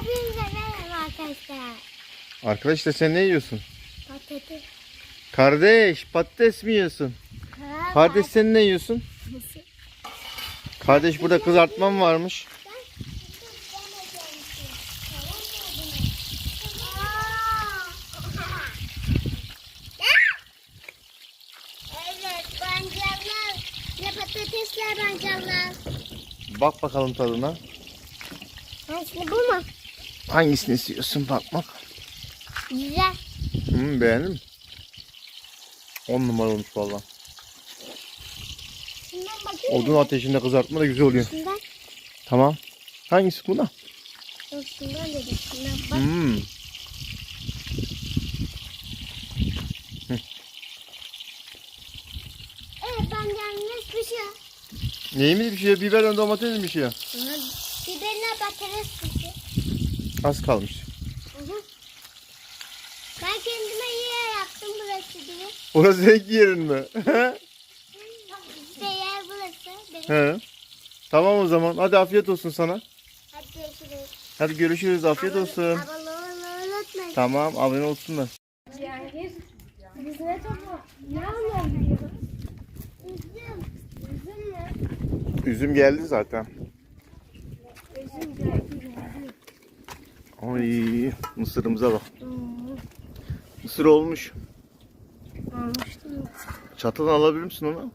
Hepinize merhaba arkadaşlar. Arkadaşlar sen ne yiyorsun? Patates. Kardeş patates mi yiyorsun? Ha, Kardeş sen ne yiyorsun? Kardeş burada kızartmam varmış. Evet, pancarlar ve patatesler pancarlar. Bak bakalım tadına. Hangisini bu mu? Hangisini istiyorsun bakmak? Güzel. Hı, beğendin mi? 10 numara olmuş valla. Şundan bakayım Odun ateşinde kızartma da güzel oluyor. Şundan. Tamam. Hangisi bu da? Yok şundan dedim. Şundan bak. Hmm. Evet pancarlar pişiyor. Neyimiz bir şey? Biberle domates mi bir şey? Pişiyor. Az kalmış. Hı hı. Ben kendime yer yaptım burası diye. Orası renk yerin mi? İşte yer burası. Benim. He. Tamam o zaman. Hadi afiyet olsun sana. Hadi görüşürüz. Hadi görüşürüz. Afiyet olsun. Abone olmayı unutmayın. Tamam abone olsunlar. Cihangir, biz ne topla? Ne anlıyoruz? Üzüm. Üzüm ne? Üzüm geldi zaten. Üzüm geldi. Ay mısırımıza bak. Mısır olmuş. Almıştım. Alabilir misin onu?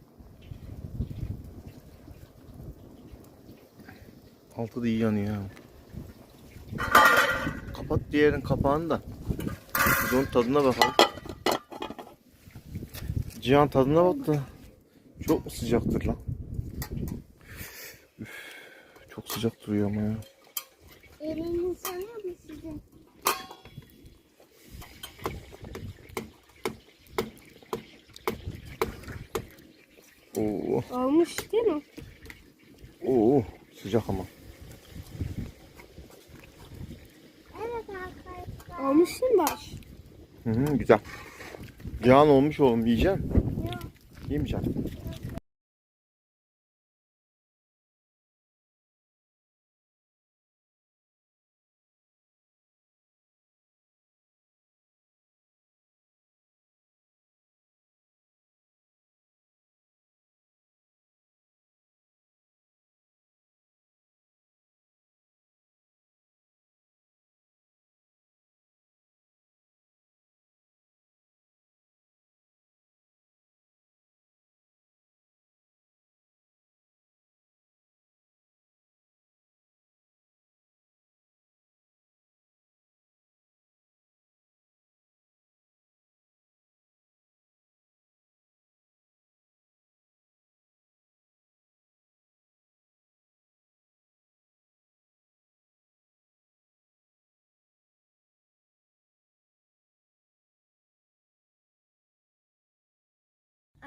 Altı da iyi yanıyor. Kapat diğerin kapağını da. Biz onun tadına bakalım. Cihan tadına bak da. Çok mu sıcaktır lan? Üf, çok sıcak duruyor ama ya. Elini sanıyor sizin? Oo, Olmuş değil mi? oo, sıcak ama. Evet arkadaşlar. Olmuş mu baş? Hı hı, güzel. Cihan olmuş oğlum yiyeceksin. Yok. Yemeyeceksin.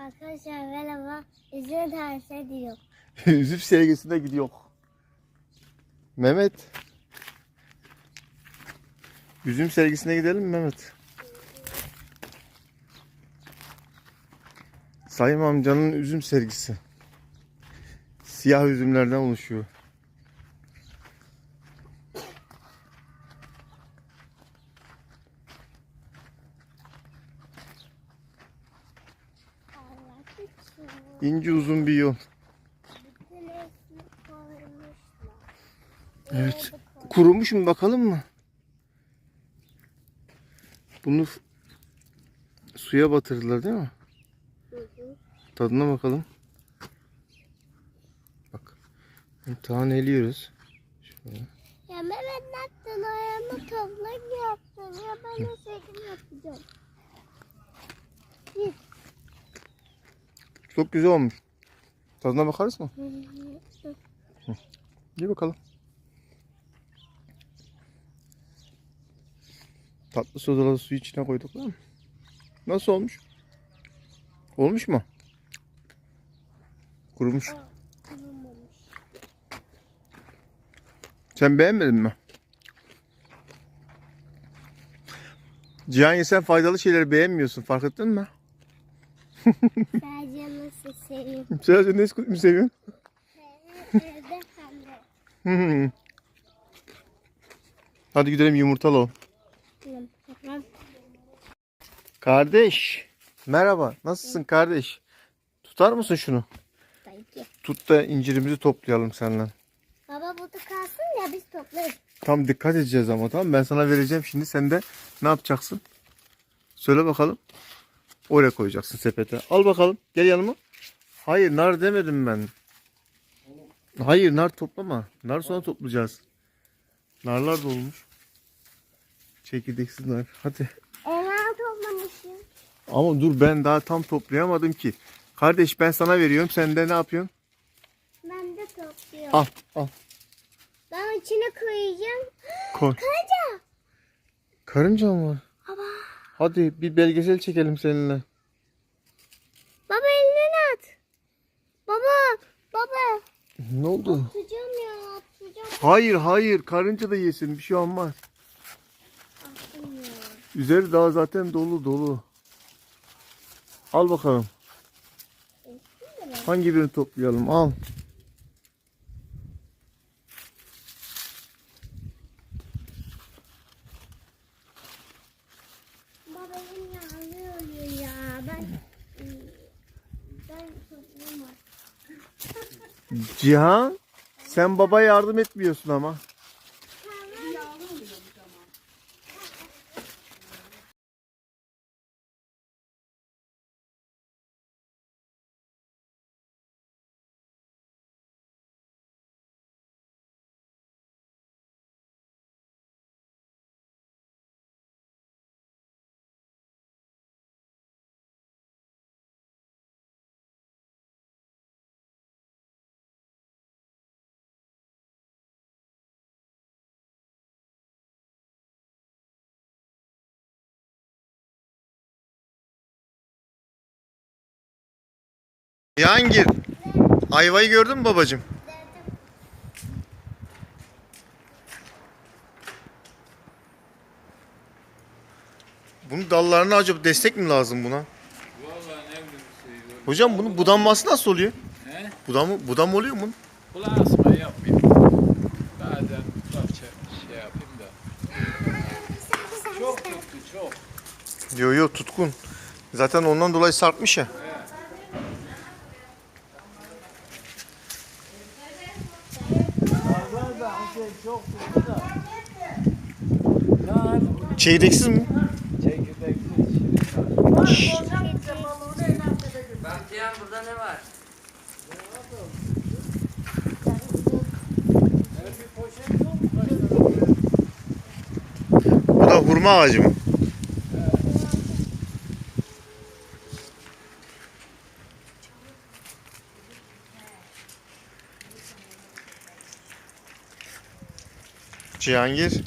Arkadaşlar merhaba. Üzüm tanesi diyor. Üzüm sergisine gidiyor. Mehmet. Üzüm sergisine gidelim mi Mehmet? Sayın amcanın üzüm sergisi. Siyah üzümlerden oluşuyor. İnce uzun bir yol. Evet. Kurumuş mu bakalım mı? Bunu suya batırdılar değil mi? Tadına bakalım. Bak. Taneliyoruz. Şöyle. Ya Mehmet ne yaptın? Ayağıma toprak yaptın. Ya ben de Çok güzel olmuş. Tadına bakarız mı? İyi bakalım. Tatlı sodalı suyu içine koyduk değil mi? Nasıl olmuş? Olmuş mu? Kurumuş. Sen beğenmedin mi? Cihan sen faydalı şeyleri beğenmiyorsun. Fark ettin mi? Nasıl seveyim. Sadece Nesquik mi seviyorsun? Evde hem de. Hı hı. Hadi gidelim yumurtalı ol. Tamam. Kardeş. Merhaba. Nasılsın kardeş? Tutar mısın şunu? Belki. Tut da incirimizi toplayalım senden. Baba burada kalsın ya biz toplarız. Tam dikkat edeceğiz ama tamam? Ben sana vereceğim şimdi. Sen de ne yapacaksın? Söyle bakalım. Oraya koyacaksın sepete. Al bakalım. Gel yanıma. Hayır nar demedim ben. Hayır nar toplama. Nar sonra toplayacağız. Narlar da olmuş. Çekirdeksiz nar. Hadi. Elma toplamışım. Ama dur ben daha tam toplayamadım ki. Kardeş ben sana veriyorum. Sen de ne yapıyorsun? Ben de topluyorum. Al al. Ben içine koyacağım. Koy. Karınca. Karınca mı var? Hadi bir belgesel çekelim seninle. Baba eline at. Baba. Baba. Ne oldu? Atacağım ya atacağım. Hayır hayır karınca da yesin bir şey olmaz. Üzeri daha zaten dolu dolu. Al bakalım. Hangi birini toplayalım al. Baba elim yanıyor ya. Ben ben toplayamam. Cihan sen baba yardım etmiyorsun ama. Cihangir ayvayı gördün mü babacığım? Bunun dallarına acaba destek mi lazım buna? Vallahi ne bileyim şey. Hocam bunun budanması nasıl oluyor? He? Budam, budam oluyor mu? Kulağın asma yapmayayım. Bazen parça şey yapayım da. Çok tuttu çok. Yo yo tutkun. Zaten ondan dolayı sarkmış ya. Çok Çeyreksiz mi? çekirdeksiz şirin burada ne var? Bu da hurma ağacı mı? Cihangir